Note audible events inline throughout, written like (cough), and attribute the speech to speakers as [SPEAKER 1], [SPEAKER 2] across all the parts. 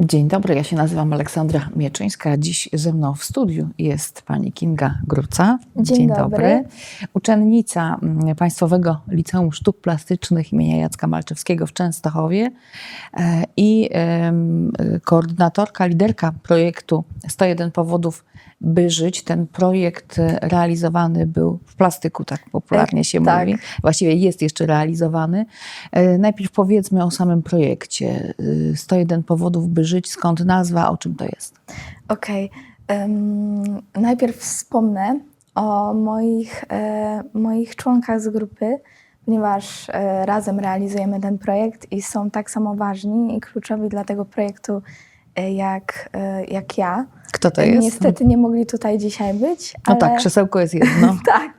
[SPEAKER 1] Dzień dobry, ja się nazywam Aleksandra Mieczyńska. Dziś ze mną w studiu jest pani Kinga Gruca.
[SPEAKER 2] Dzień dobry.
[SPEAKER 1] Uczennica mm, Państwowego Liceum Sztuk Plastycznych imienia Jacka Malczewskiego w Częstochowie e, i koordynatorka, liderka projektu 101 powodów, by żyć. Ten projekt e, realizowany był w plastyku, tak popularnie się
[SPEAKER 2] tak.
[SPEAKER 1] mówi. Właściwie jest jeszcze realizowany. E, Najpierw powiedzmy o samym projekcie. E, 101 powodów, by żyć. Skąd nazwa, o czym to jest?
[SPEAKER 2] Okej. em, najpierw wspomnę o moich, e, moich członkach z grupy, ponieważ e, razem realizujemy ten projekt i są tak samo ważni i kluczowi dla tego projektu e, jak, e, jak ja.
[SPEAKER 1] Kto to jest?
[SPEAKER 2] Niestety nie mogli tutaj dzisiaj być,
[SPEAKER 1] No
[SPEAKER 2] ale
[SPEAKER 1] tak, krzesełko jest jedno. (laughs)
[SPEAKER 2] tak,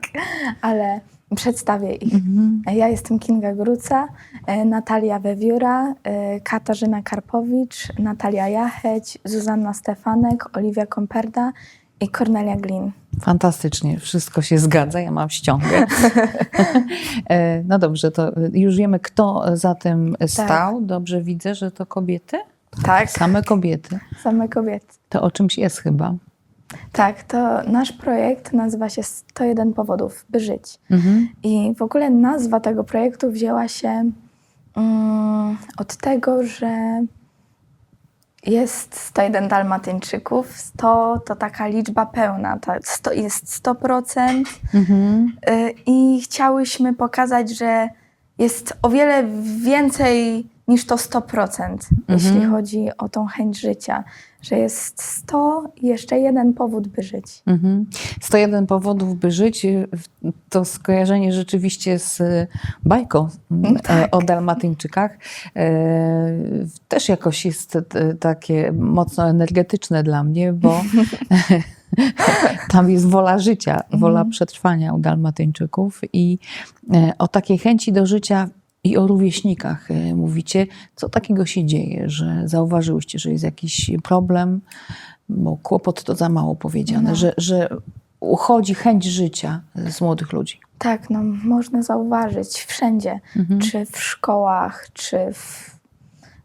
[SPEAKER 2] ale przedstawię ich.
[SPEAKER 1] Mhm.
[SPEAKER 2] Ja jestem Kinga Gruca, e, Natalia Wewiura, e, Katarzyna Karpowicz, Natalia Jacheć, Zuzanna Stefanek, Oliwia Komperda i Kornelia Glin.
[SPEAKER 1] Fantastycznie, wszystko się zgadza, ja mam ściągę. E, no dobrze, to już wiemy, kto za tym stał. Dobrze widzę, że to kobiety?
[SPEAKER 2] Tak,
[SPEAKER 1] Same kobiety.
[SPEAKER 2] same kobiety.
[SPEAKER 1] To o czymś jest chyba.
[SPEAKER 2] Tak, to nasz projekt nazywa się 101 powodów, by żyć.
[SPEAKER 1] Mhm.
[SPEAKER 2] I w ogóle nazwa tego projektu wzięła się mm, od tego, że jest 101 dalmatyńczyków. 100 to taka liczba pełna, to 100 jest 100%.
[SPEAKER 1] Mhm.
[SPEAKER 2] Y, I chciałyśmy pokazać, że jest o wiele więcej niż to 100%, jeśli chodzi o tą chęć życia. Że jest 100 i jeszcze jeden powód, by żyć.
[SPEAKER 1] Mhm. 101 powodów, by żyć. To skojarzenie rzeczywiście z bajką mm, (laughs)
[SPEAKER 2] Tak.
[SPEAKER 1] e, o Dalmatyńczykach. E, Też jakoś jest e, takie mocno energetyczne dla mnie, bo (laughs) tam jest wola życia, wola przetrwania u Dalmatyńczyków i o takiej chęci do życia i o rówieśnikach e, mówicie. Co takiego się dzieje, że zauważyłyście, że jest jakiś problem, bo kłopot to za mało powiedziane,
[SPEAKER 2] No.
[SPEAKER 1] że, że uchodzi chęć życia z młodych ludzi.
[SPEAKER 2] Tak, no, można zauważyć wszędzie, czy w szkołach, czy w,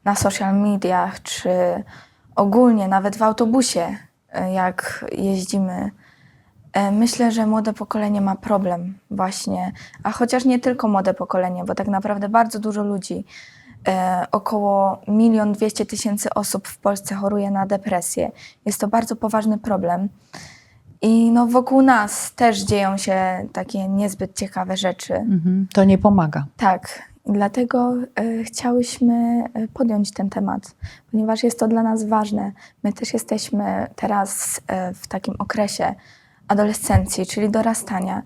[SPEAKER 2] na social mediach, czy ogólnie, nawet w autobusie, e, jak jeździmy. E, Myślę, że młode pokolenie ma problem właśnie, a chociaż nie tylko młode pokolenie, bo tak naprawdę bardzo dużo ludzi, e, około milion dwieście tysięcy osób w Polsce choruje na depresję. Jest to bardzo poważny problem. I no wokół nas też dzieją się takie niezbyt ciekawe rzeczy.
[SPEAKER 1] Mhm. To nie pomaga.
[SPEAKER 2] Tak, dlatego e, chciałyśmy podjąć ten temat, ponieważ jest to dla nas ważne. My też jesteśmy teraz e, w takim okresie adolescencji, czyli dorastania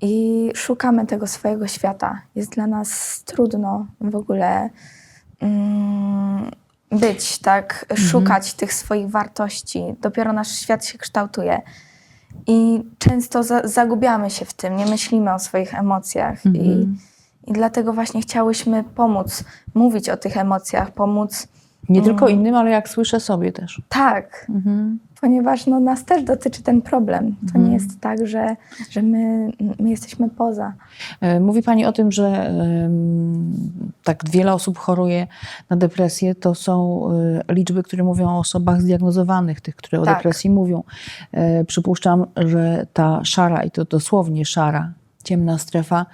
[SPEAKER 2] i szukamy tego swojego świata. Jest dla nas trudno w ogóle mm, być, tak, szukać tych swoich wartości. Dopiero nasz świat się kształtuje. I często za, zagubiamy się w tym, nie myślimy o swoich emocjach. I, I dlatego właśnie chciałyśmy pomóc, mówić o tych emocjach, pomóc.
[SPEAKER 1] Nie
[SPEAKER 2] Mm.
[SPEAKER 1] tylko innym, ale jak słyszę sobie też.
[SPEAKER 2] Tak,
[SPEAKER 1] Mhm.
[SPEAKER 2] ponieważ no, nas też dotyczy ten problem. To
[SPEAKER 1] Mhm.
[SPEAKER 2] nie jest tak, że, że my, my jesteśmy poza.
[SPEAKER 1] E, Mówi Pani o tym, że tak wiele osób choruje na depresję. To są e, liczby, które mówią o osobach zdiagnozowanych, tych, które o
[SPEAKER 2] Tak.
[SPEAKER 1] depresji mówią. E, Przypuszczam, że ta szara, i to dosłownie szara, ciemna strefa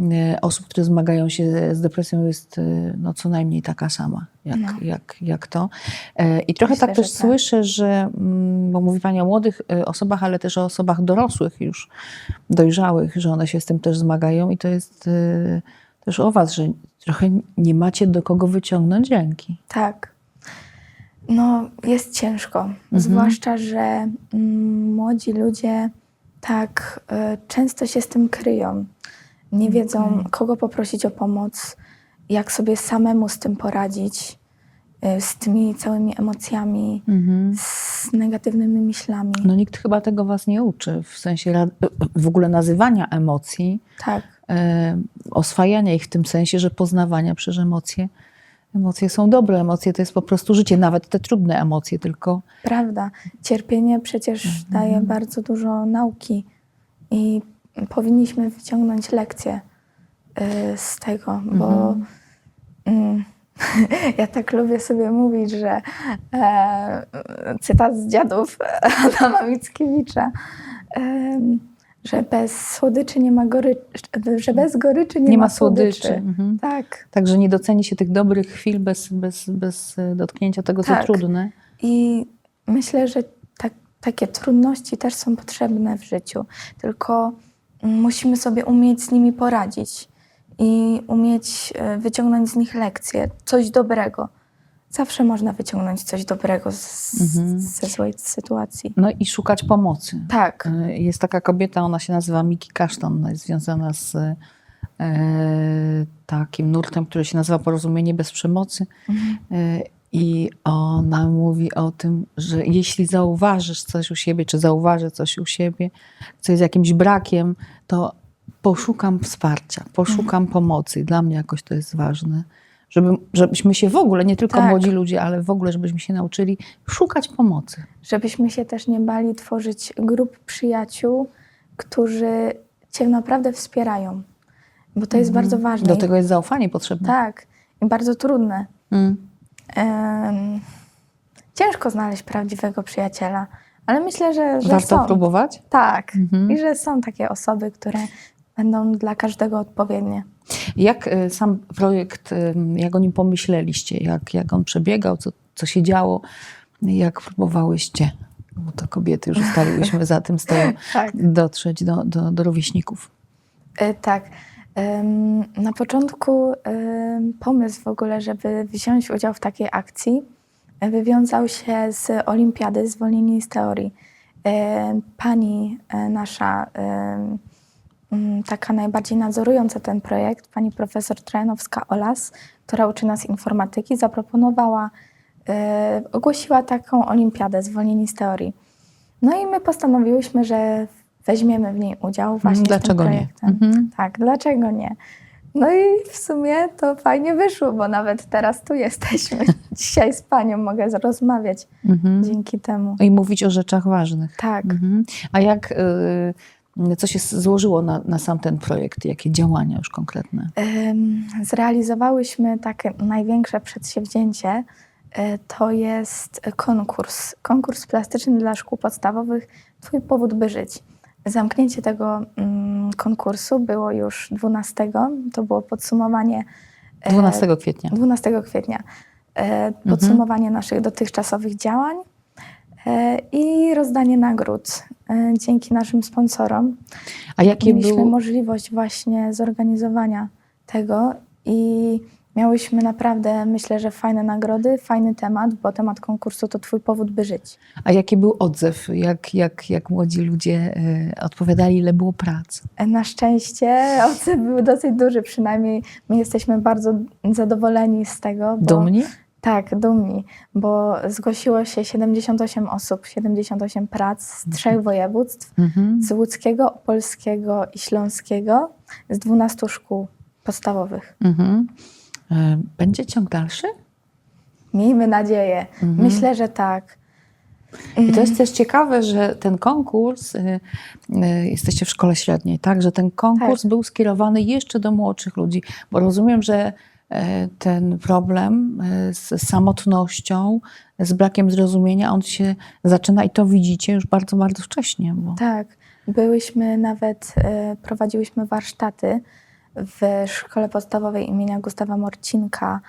[SPEAKER 1] e, osób, które zmagają się z depresją jest e, no, co najmniej taka sama, jak,
[SPEAKER 2] No.
[SPEAKER 1] jak, jak to. E, I trochę
[SPEAKER 2] Myślę,
[SPEAKER 1] tak też
[SPEAKER 2] tak.
[SPEAKER 1] słyszę, że, mm, bo mówi Pani o młodych e, osobach, ale też o osobach dorosłych już, dojrzałych, że one się z tym też zmagają i to jest też o Was, że trochę nie macie do kogo wyciągnąć ręki.
[SPEAKER 2] Tak. No, jest ciężko.
[SPEAKER 1] Mhm.
[SPEAKER 2] Zwłaszcza, że mm, młodzi ludzie tak y, często się z tym kryją. Nie wiedzą, kogo poprosić o pomoc, jak sobie samemu z tym poradzić, y, z tymi całymi emocjami, z negatywnymi myślami.
[SPEAKER 1] No nikt chyba tego Was nie uczy, w sensie w ogóle nazywania emocji,
[SPEAKER 2] Tak,
[SPEAKER 1] e, oswajania ich w tym sensie, że poznawania przez emocje. Emocje są dobre, emocje to jest po prostu życie, nawet te trudne emocje, tylko
[SPEAKER 2] prawda. Cierpienie przecież daje bardzo dużo nauki i powinniśmy wyciągnąć lekcje y, z tego, bo mm, (laughs) Ja tak lubię sobie mówić, że e, cytat z dziadów (laughs) Adama Mickiewicza, że bez słodyczy nie ma goryczy, że bez goryczy nie,
[SPEAKER 1] Nie ma słodyczy. Mhm.
[SPEAKER 2] Tak.
[SPEAKER 1] Także nie doceni się tych dobrych chwil bez, bez, bez e, dotknięcia tego, co
[SPEAKER 2] Tak.
[SPEAKER 1] trudne.
[SPEAKER 2] I myślę, że tak, takie trudności też są potrzebne w życiu, tylko musimy sobie umieć z nimi poradzić i umieć e, wyciągnąć z nich lekcje, coś dobrego. Zawsze można wyciągnąć coś dobrego z,
[SPEAKER 1] Mhm.
[SPEAKER 2] ze złej sytuacji.
[SPEAKER 1] No i szukać pomocy.
[SPEAKER 2] Tak,
[SPEAKER 1] E, Jest taka kobieta, ona się nazywa Miki Kasztan, ona jest związana z e, takim nurtem, który się nazywa Porozumienie bez przemocy. E, I ona mówi o tym, że jeśli zauważysz coś u siebie, czy zauważę coś u siebie, co jest jakimś brakiem, to poszukam wsparcia, poszukam pomocy. I dla mnie jakoś to jest ważne. Żeby, żebyśmy się w ogóle, nie tylko
[SPEAKER 2] Tak.
[SPEAKER 1] młodzi ludzie, ale w ogóle, żebyśmy się nauczyli szukać pomocy.
[SPEAKER 2] żebyśmy się też nie bali tworzyć grup przyjaciół, którzy cię naprawdę wspierają, bo to jest bardzo ważne.
[SPEAKER 1] Do tego jest zaufanie potrzebne.
[SPEAKER 2] Tak, i bardzo trudne.
[SPEAKER 1] Mm.
[SPEAKER 2] Ciężko znaleźć prawdziwego przyjaciela, ale myślę, że, że
[SPEAKER 1] Warto
[SPEAKER 2] są.
[SPEAKER 1] próbować?
[SPEAKER 2] Tak,
[SPEAKER 1] Mhm.
[SPEAKER 2] i że są takie osoby, które będą dla każdego odpowiednie.
[SPEAKER 1] Jak y, sam projekt, y, jak o nim pomyśleliście, jak, jak on przebiegał, co, co się działo, jak próbowałyście, bo to kobiety już ustaliłyśmy za tym stoją, (laughs)
[SPEAKER 2] Tak.
[SPEAKER 1] dotrzeć do, do, do rówieśników?
[SPEAKER 2] E, Tak. Na początku pomysł w ogóle, żeby wziąć udział w takiej akcji, e, wywiązał się z olimpiady Zwolnieni z teorii. E, Pani e, nasza, taka najbardziej nadzorująca ten projekt, pani profesor Trojanowska-Olas, która uczy nas informatyki, zaproponowała, e, ogłosiła taką olimpiadę Zwolnieni z teorii. No i my postanowiłyśmy, że weźmiemy w niej udział właśnie
[SPEAKER 1] Dlaczego
[SPEAKER 2] z tym
[SPEAKER 1] nie?
[SPEAKER 2] projektem.
[SPEAKER 1] Mhm.
[SPEAKER 2] Tak, dlaczego nie? No i w sumie to fajnie wyszło, bo nawet teraz tu jesteśmy. (laughs) Dzisiaj z panią mogę rozmawiać
[SPEAKER 1] Mhm.
[SPEAKER 2] dzięki temu.
[SPEAKER 1] I mówić o rzeczach ważnych.
[SPEAKER 2] Tak.
[SPEAKER 1] Mhm. A jak, y, co się złożyło na, na sam ten projekt? Jakie działania już konkretne?
[SPEAKER 2] Zrealizowałyśmy takie największe przedsięwzięcie. e, To jest konkurs. Konkurs plastyczny dla szkół podstawowych Twój powód by żyć. Zamknięcie tego mm, konkursu było już 12. To było podsumowanie. e,
[SPEAKER 1] 12 kwietnia.
[SPEAKER 2] 12 kwietnia. E, podsumowanie naszych dotychczasowych działań e, i rozdanie nagród e, dzięki naszym sponsorom.
[SPEAKER 1] A jakie
[SPEAKER 2] Mieliśmy
[SPEAKER 1] było...
[SPEAKER 2] możliwość właśnie zorganizowania tego i miałyśmy naprawdę, myślę, że fajne nagrody, fajny temat, bo temat konkursu to Twój powód, by żyć.
[SPEAKER 1] A jaki był odzew? Jak, jak, jak młodzi ludzie y, odpowiadali, ile było pracy?
[SPEAKER 2] E, Na szczęście odzew był dosyć duży, przynajmniej my jesteśmy bardzo zadowoleni z tego. Bo,
[SPEAKER 1] Dumni?
[SPEAKER 2] Tak, dumni, bo zgłosiło się 78 osób, 78 prac z trzech województw,
[SPEAKER 1] Mhm.
[SPEAKER 2] z łódzkiego, opolskiego i śląskiego, z 12 szkół podstawowych.
[SPEAKER 1] Mhm. Y, Będzie ciąg dalszy?
[SPEAKER 2] Miejmy nadzieję. Myślę, że tak.
[SPEAKER 1] I to jest też ciekawe, że ten konkurs, y, y, jesteście w szkole średniej, tak? Że ten konkurs był skierowany jeszcze do młodszych ludzi, bo rozumiem, że e, ten problem e, z samotnością, z brakiem zrozumienia, on się zaczyna i to widzicie już bardzo, bardzo wcześnie. Bo...
[SPEAKER 2] Tak. Byłyśmy nawet, e, prowadziłyśmy warsztaty w szkole podstawowej imienia Gustawa Morcinka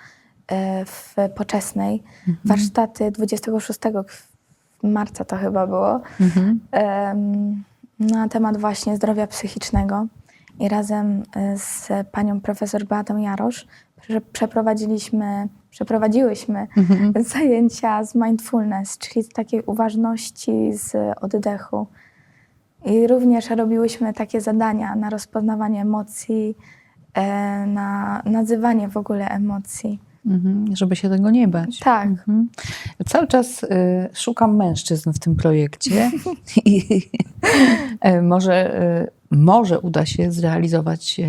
[SPEAKER 2] e, w Poczesnej. Warsztaty 26 marca to chyba było.
[SPEAKER 1] Mhm.
[SPEAKER 2] em, na temat właśnie zdrowia psychicznego i razem e, z panią profesor Beatą Jarosz przeprowadziliśmy, przeprowadziłyśmy
[SPEAKER 1] Mhm.
[SPEAKER 2] zajęcia z mindfulness, czyli z takiej uważności z oddechu. I również robiłyśmy takie zadania na rozpoznawanie emocji, e, na nazywanie w ogóle emocji.
[SPEAKER 1] Mhm. Żeby się tego nie bać.
[SPEAKER 2] Tak.
[SPEAKER 1] Mhm. Cały czas y, szukam mężczyzn w tym projekcie (laughs) i (laughs) y, może y, może uda się zrealizować,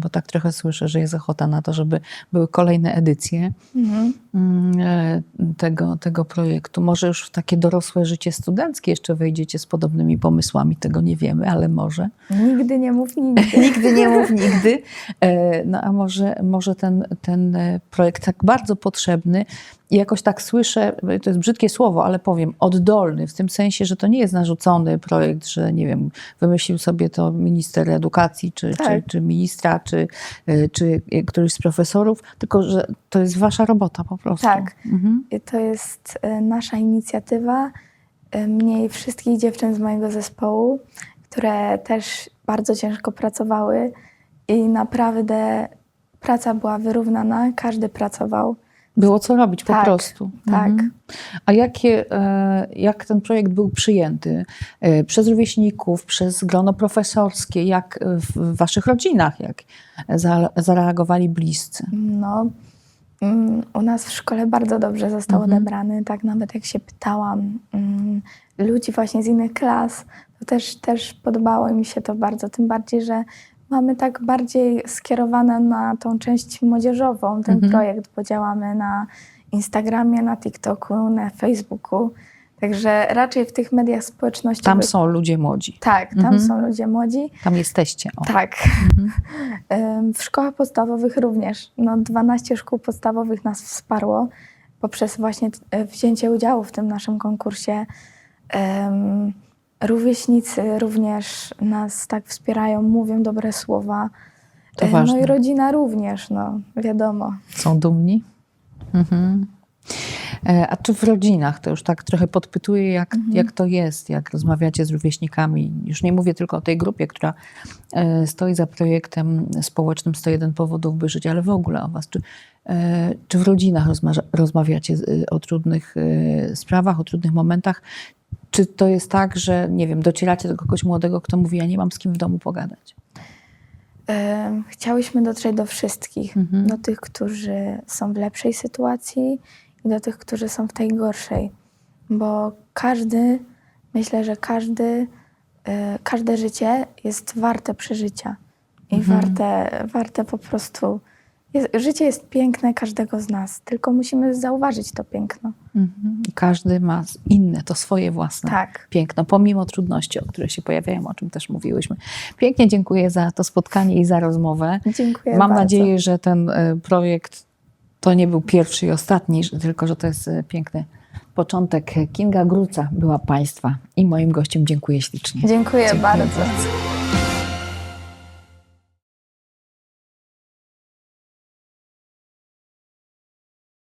[SPEAKER 1] bo tak trochę słyszę, że jest ochota na to, żeby były kolejne edycje
[SPEAKER 2] Mhm.
[SPEAKER 1] mm, e, tego, tego projektu. Może już w takie dorosłe życie studenckie jeszcze wejdziecie z podobnymi pomysłami, tego nie wiemy, ale może.
[SPEAKER 2] Nigdy nie mów nigdy. (laughs)
[SPEAKER 1] Nigdy nie mów nigdy. E, No a może, może ten, ten e, projekt tak bardzo potrzebny i jakoś tak słyszę, to jest brzydkie słowo, ale powiem, oddolny, w tym sensie, że to nie jest narzucony projekt, że nie wiem, wymyślił sobie to minister edukacji, czy,
[SPEAKER 2] Tak.
[SPEAKER 1] czy, czy ministra, czy, e, czy któryś z profesorów, tylko że to jest wasza robota po prostu.
[SPEAKER 2] Tak.
[SPEAKER 1] Mhm.
[SPEAKER 2] To jest e, nasza inicjatywa, e, mnie i wszystkich dziewczyn z mojego zespołu, które też bardzo ciężko pracowały i naprawdę praca była wyrównana, każdy pracował.
[SPEAKER 1] Było co robić po
[SPEAKER 2] Tak,
[SPEAKER 1] prostu.
[SPEAKER 2] tak.
[SPEAKER 1] Mhm. A jakie, e, jak ten projekt był przyjęty e, przez rówieśników, przez grono profesorskie, jak w waszych rodzinach, jak za- zareagowali bliscy?
[SPEAKER 2] No, mm, u nas w szkole bardzo dobrze został
[SPEAKER 1] Mhm.
[SPEAKER 2] odebrany, tak nawet jak się pytałam mm, ludzi właśnie z innych klas, to też, też podobało mi się to bardzo, tym bardziej, że mamy tak bardziej skierowane na tą część młodzieżową ten
[SPEAKER 1] Mhm.
[SPEAKER 2] projekt, bo działamy na Instagramie, na TikToku, na Facebooku, także raczej w tych mediach społecznościowych.
[SPEAKER 1] Tam są ludzie młodzi,
[SPEAKER 2] Tak, tam
[SPEAKER 1] Mhm.
[SPEAKER 2] są ludzie młodzi.
[SPEAKER 1] tam jesteście. O.
[SPEAKER 2] Tak.
[SPEAKER 1] Mhm. (laughs)
[SPEAKER 2] W szkołach podstawowych również. No, 12 szkół podstawowych nas wsparło poprzez właśnie e, wzięcie udziału w tym naszym konkursie. Em, Rówieśnicy również nas tak wspierają, mówią dobre słowa.
[SPEAKER 1] To
[SPEAKER 2] E,
[SPEAKER 1] ważne.
[SPEAKER 2] No i rodzina również, no wiadomo.
[SPEAKER 1] Są dumni? Mhm. E, A czy w rodzinach, to już tak trochę podpytuję, jak,
[SPEAKER 2] Mhm.
[SPEAKER 1] jak to jest, jak rozmawiacie z rówieśnikami. Już nie mówię tylko o tej grupie, która e, stoi za projektem społecznym 101 powodów, by żyć, ale w ogóle o was. Czy, czy w rodzinach rozma- rozmawiacie o trudnych sprawach, o trudnych momentach? Czy to jest tak, że nie wiem, docieracie do kogoś młodego, kto mówi, ja nie mam z kim w domu pogadać?
[SPEAKER 2] Chciałyśmy dotrzeć do wszystkich,
[SPEAKER 1] Mhm.
[SPEAKER 2] do tych, którzy są w lepszej sytuacji i do tych, którzy są w tej gorszej. Bo każdy, myślę, że każdy, e, każde życie jest warte przeżycia i
[SPEAKER 1] Mhm.
[SPEAKER 2] warte, warte po prostu. Jest, życie jest piękne każdego z nas, tylko musimy zauważyć to piękno.
[SPEAKER 1] Mhm. I każdy ma inne, to swoje własne.
[SPEAKER 2] Tak.
[SPEAKER 1] piękno, pomimo trudności, o które się pojawiają, o czym też mówiłyśmy. Pięknie dziękuję za to spotkanie i za rozmowę.
[SPEAKER 2] Dziękuję
[SPEAKER 1] Mam
[SPEAKER 2] bardzo.
[SPEAKER 1] nadzieję, że ten e, projekt to nie był pierwszy i ostatni, tylko że to jest e, piękny początek. Kinga Gruca była Państwa i moim gościem. Dziękuję ślicznie.
[SPEAKER 2] Dziękuję
[SPEAKER 1] Dziękuję
[SPEAKER 2] bardzo.
[SPEAKER 1] bardzo.